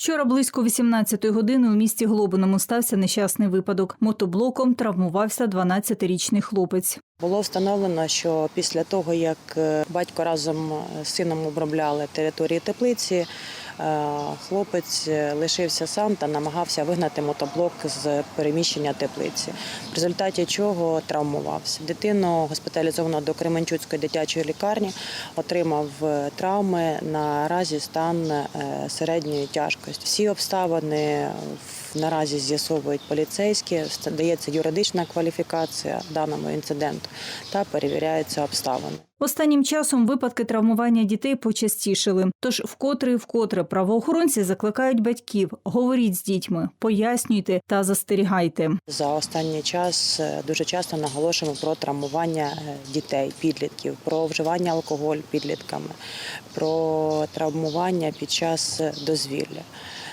Вчора близько 18-ї години у місті Глобиному стався нещасний випадок. Мотоблоком травмувався 12-річний хлопець. Було встановлено, що після того, як е, батько разом з сином обробляли території теплиці, хлопець е, лишився сам та намагався вигнати мотоблок з переміщення теплиці, в результаті чого травмувався. Дитину госпіталізовано до Кременчуцької дитячої лікарні, отримав е, травми. Наразі стан е, середньої тяжкості. Всі обставини наразі з'ясовують поліцейські, дається юридична кваліфікація даному інциденту та перевіряються обставини. Останнім часом випадки травмування дітей почастішили. Тож вкотре і вкотре правоохоронці закликають батьків: говоріть з дітьми, пояснюйте та застерігайте. За останній час е, дуже часто наголошуємо про травмування е, дітей, підлітків, про вживання алкоголю підлітками, про травмування під час е, дозвілля.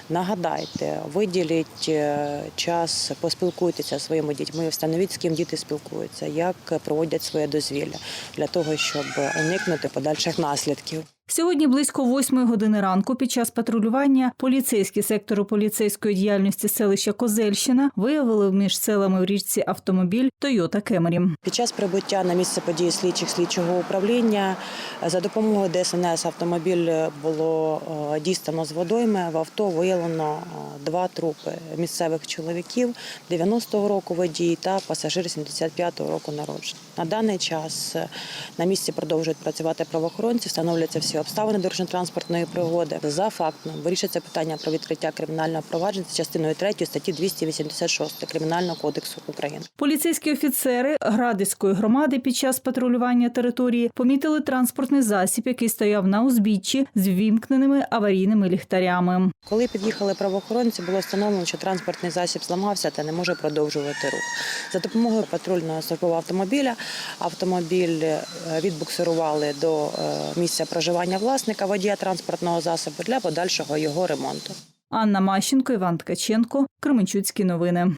Нагадайте, виділіть е, час, поспілкуйтеся зі своїми дітьми, встановіть, з ким діти спілкуються, як проводять своє дозвілля для того, щоб уникнути подальших наслідків. Сьогодні близько восьмої години ранку під час патрулювання поліцейські сектору поліцейської діяльності селища Козельщина виявили між селами в річці автомобіль Toyota Camry. Під час прибуття на місце події слідчих слідчого управління е, за допомогою ДСНС автомобіль було е, дістано з водойми. В авто виявлено е, два трупи місцевих чоловіків 90-го року водій та пасажир 75-го року народження. На даний час е, на місці продовжують працювати правоохоронці, встановлюються всі обставини дорожньо-транспортної пригоди. За фактом вирішиться питання про відкриття кримінального провадження за частиною 3 статті 286 Кримінального кодексу України. Поліцейські офіцери Градицької громади під час патрулювання території помітили транспортний засіб, який стояв на узбіччі з ввімкненими аварійними ліхтарями. Коли під'їхали правоохоронці, було встановлено, що транспортний засіб зламався та не може продовжувати рух. За допомогою патрульного службового автомобіля автомобіль е, відбуксирували до е, місця проживання власника водія транспортного засобу для подальшого його ремонту. Анна Мащенко, Іван Ткаченко, Кременчуцькі новини.